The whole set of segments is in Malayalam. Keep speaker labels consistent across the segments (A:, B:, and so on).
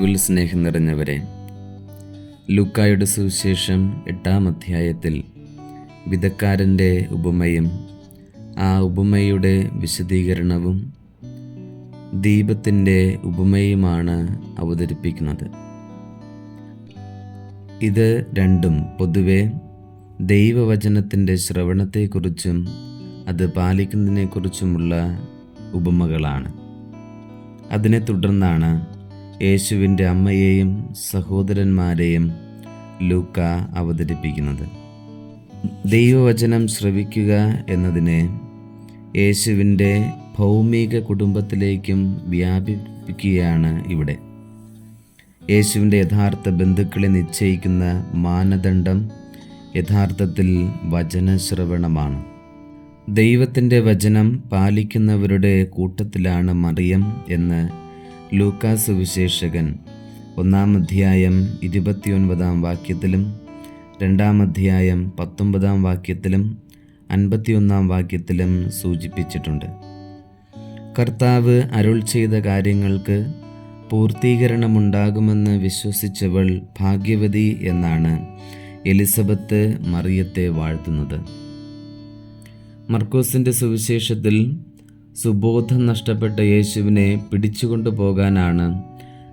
A: ക്രിസ്തുവിൽ സ്നേഹം നിറഞ്ഞവരെ ലൂക്കായുടെ സുവിശേഷം എട്ടാം അധ്യായത്തിൽ വിധക്കാരന്റെ ഉപമയും ആ ഉപമയുടെ വിശദീകരണവും ദീപത്തിന്റെ ഉപമയുമാണ് അവതരിപ്പിക്കുന്നത്. ഇത് രണ്ടും പൊതുവെ ദൈവവചനത്തിന്റെ ശ്രവണത്തെക്കുറിച്ചും അത് പാലിക്കുന്നതിനെക്കുറിച്ചുമുള്ള ഉപമകളാണ്. അതിനെ തുടർന്നാണ് യേശുവിന്റെ അമ്മയെയും സഹോദരന്മാരെയും ലൂക്ക അവതരിപ്പിക്കുന്നത്. ദൈവവചനം ശ്രവിക്കുക എന്നതിനെ യേശുവിന്റെ ഭൗമിക കുടുംബത്തിലേക്കും വ്യാപിപ്പിക്കുകയാണ് ഇവിടെ. യേശുവിന്റെ യഥാർത്ഥ ബന്ധുക്കളെ നിശ്ചയിക്കുന്ന മാനദണ്ഡം യഥാർത്ഥത്തിൽ വചനശ്രവണമാണ്. ദൈവത്തിന്റെ വചനം പാലിക്കുന്നവരുടെ കൂട്ടത്തിലാണ് മറിയം എന്ന് ലൂക്കാസ് വിശേഷകൻ. ഒന്നാം അധ്യായം ഇരുപത്തിയൊൻപതാം വാക്യത്തിലും രണ്ടാം അധ്യായം പത്തൊമ്പതാം വാക്യത്തിലും അൻപത്തിയൊന്നാം വാക്യത്തിലും സൂചിപ്പിച്ചിട്ടുണ്ട്. കർത്താവ് അരുൾ ചെയ്ത കാര്യങ്ങൾക്ക് പൂർത്തീകരണമുണ്ടാകുമെന്ന് വിശ്വസിച്ചവൾ ഭാഗ്യവതി എന്നാണ് എലിസബത്ത് മറിയത്തെ വാഴ്ത്തുന്നത്. മർക്കോസിന്റെ സുവിശേഷത്തിൽ സുബോധം നഷ്ടപ്പെട്ട യേശുവിനെ പിടിച്ചുകൊണ്ടു പോകാനാണ്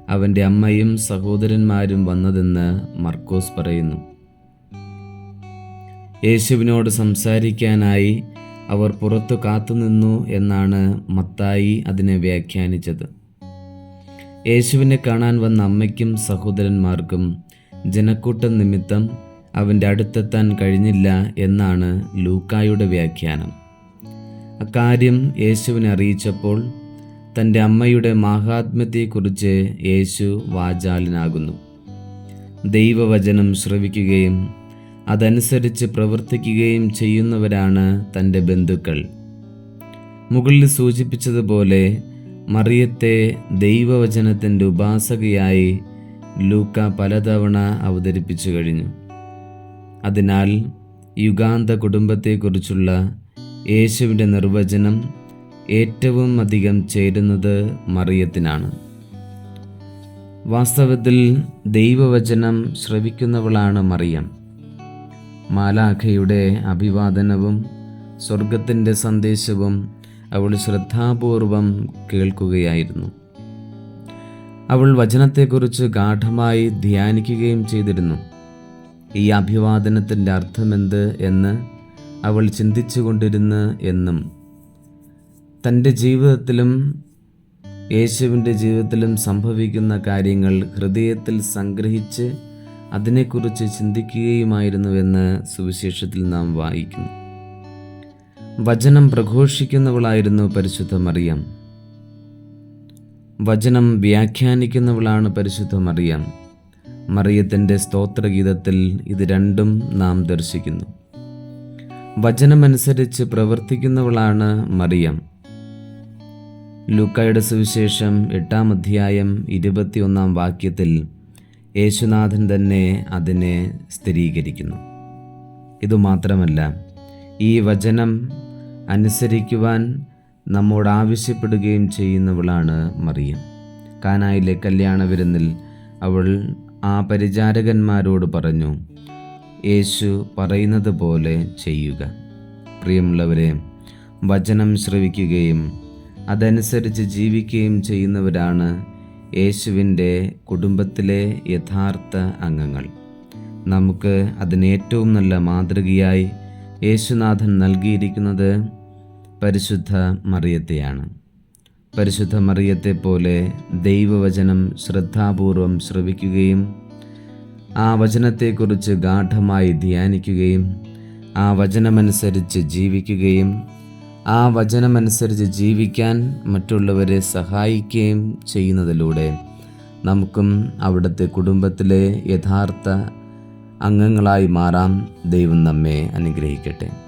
A: അവന്റെ അമ്മയും സഹോദരന്മാരും വന്നതെന്ന് മർക്കോസ് പറയുന്നു. യേശുവിനോട് സംസാരിക്കാനായി അവർ പുറത്തു കാത്തുനിന്നു എന്നാണ് മത്തായി അതിനെ വ്യാഖ്യാനിച്ചത്. യേശുവിനെ കാണാൻ വന്ന അമ്മയ്ക്കും സഹോദരന്മാർക്കും ജനക്കൂട്ടം നിമിത്തം അവന്റെ അടുത്തെത്താൻ കഴിഞ്ഞില്ല എന്നാണ് ലൂക്കായുടെ വ്യാഖ്യാനം. അക്കാര്യം യേശുവിനെ അറിയിച്ചപ്പോൾ തന്റെ അമ്മയുടെ മഹാത്മ്യത്തെക്കുറിച്ച് യേശു വാചാലനാകുന്നു. ദൈവവചനം ശ്രവിക്കുകയും അതനുസരിച്ച് പ്രവർത്തിക്കുകയും ചെയ്യുന്നവരാണ് തന്റെ ബന്ധുക്കൾ. മുകളിൽ സൂചിപ്പിച്ചതുപോലെ മറിയത്തെ ദൈവവചനത്തിന്റെ ഉപാസകയായി ലൂക്ക പലതവണ അവതരിപ്പിച്ചു കഴിഞ്ഞു. അതിനാൽ യുഗാന്ത കുടുംബത്തെക്കുറിച്ചുള്ള യേശുവിന്റെ നിർവചനം ഏറ്റവും അധികം ചേരുന്നത് മറിയത്തിനാണ്. വാസ്തവത്തിൽ ദൈവവചനം ശ്രവിക്കുന്നവളാണ് മറിയം. മാലാഖയുടെ അഭിവാദനവും സ്വർഗത്തിന്റെ സന്ദേശവും അവൾ ശ്രദ്ധാപൂർവം കേൾക്കുകയായിരുന്നു. അവൾ വചനത്തെക്കുറിച്ച് ഗാഠമായി ധ്യാനിക്കുകയും ചെയ്തിരുന്നു. ഈ അഭിവാദനത്തിന്റെ അർത്ഥമെന്ത് എന്ന് അവൾ ചിന്തിച്ചു കൊണ്ടിരുന്ന് എന്നും തന്റെ ജീവിതത്തിലും യേശുവിന്റെ ജീവിതത്തിലും സംഭവിക്കുന്ന കാര്യങ്ങൾ ഹൃദയത്തിൽ സംഗ്രഹിച്ച് അതിനെക്കുറിച്ച് ചിന്തിക്കുകയുമായിരുന്നുവെന്ന് സുവിശേഷത്തിൽ നാം വായിക്കുന്നു. വചനം പ്രഘോഷിക്കുന്നവളായിരുന്നു പരിശുദ്ധ മറിയം. വചനം വ്യാഖ്യാനിക്കുന്നവളാണ് പരിശുദ്ധ മറിയം. മറിയത്തിന്റെ സ്തോത്രഗീതത്തിൽ ഇത് രണ്ടും നാം ദർശിക്കുന്നു. വചനമനുസരിച്ച് പ്രവർത്തിക്കുന്നവളാണ് മറിയം. ലൂക്കായുടെ സുവിശേഷം എട്ടാം അധ്യായം ഇരുപത്തിയൊന്നാം വാക്യത്തിൽ യേശുനാഥൻ തന്നെ അതിനെ സ്ഥിരീകരിക്കുന്നു. ഇതുമാത്രമല്ല ഈ വചനം അനുസരിക്കുവാൻ നമ്മോട് ആവശ്യപ്പെടുകയും ചെയ്യുന്നവളാണ് മറിയം. കാനായിലെ കല്യാണ വിരുന്നിൽ അവൾ ആ പരിചാരകന്മാരോട് പറഞ്ഞു യേശു പറയുന്നത് പോലെ ചെയ്യുക. പ്രിയമുള്ളവരെ വചനം ശ്രവിക്കുകയും അതനുസരിച്ച് ജീവിക്കുകയും ചെയ്യുന്നവരാണ് യേശുവിന്റെ കുടുംബത്തിലെ യഥാർത്ഥ അംഗങ്ങൾ. നമുക്ക് അതിന് ഏറ്റവും നല്ല മാതൃകയായി യേശുനാഥൻ നൽകിയിരിക്കുന്നത് പരിശുദ്ധ മറിയത്തെയാണ്. പരിശുദ്ധ മറിയത്തെ പോലെ ദൈവവചനം ശ്രദ്ധാപൂർവം ശ്രവിക്കുകയും ആ വചനത്തെക്കുറിച്ച് ഗാഠമായി ധ്യാനിക്കുകയും ആ വചനമനുസരിച്ച് ജീവിക്കുകയും ആ വചനമനുസരിച്ച് ജീവിക്കാൻ മറ്റുള്ളവരെ സഹായിക്കുകയും ചെയ്യുന്നതിലൂടെ നമുക്കും അവിടുത്തെ കുടുംബത്തിലെ യഥാർത്ഥ അംഗങ്ങളായി മാറാം. ദൈവം നമ്മെ അനുഗ്രഹിക്കട്ടെ.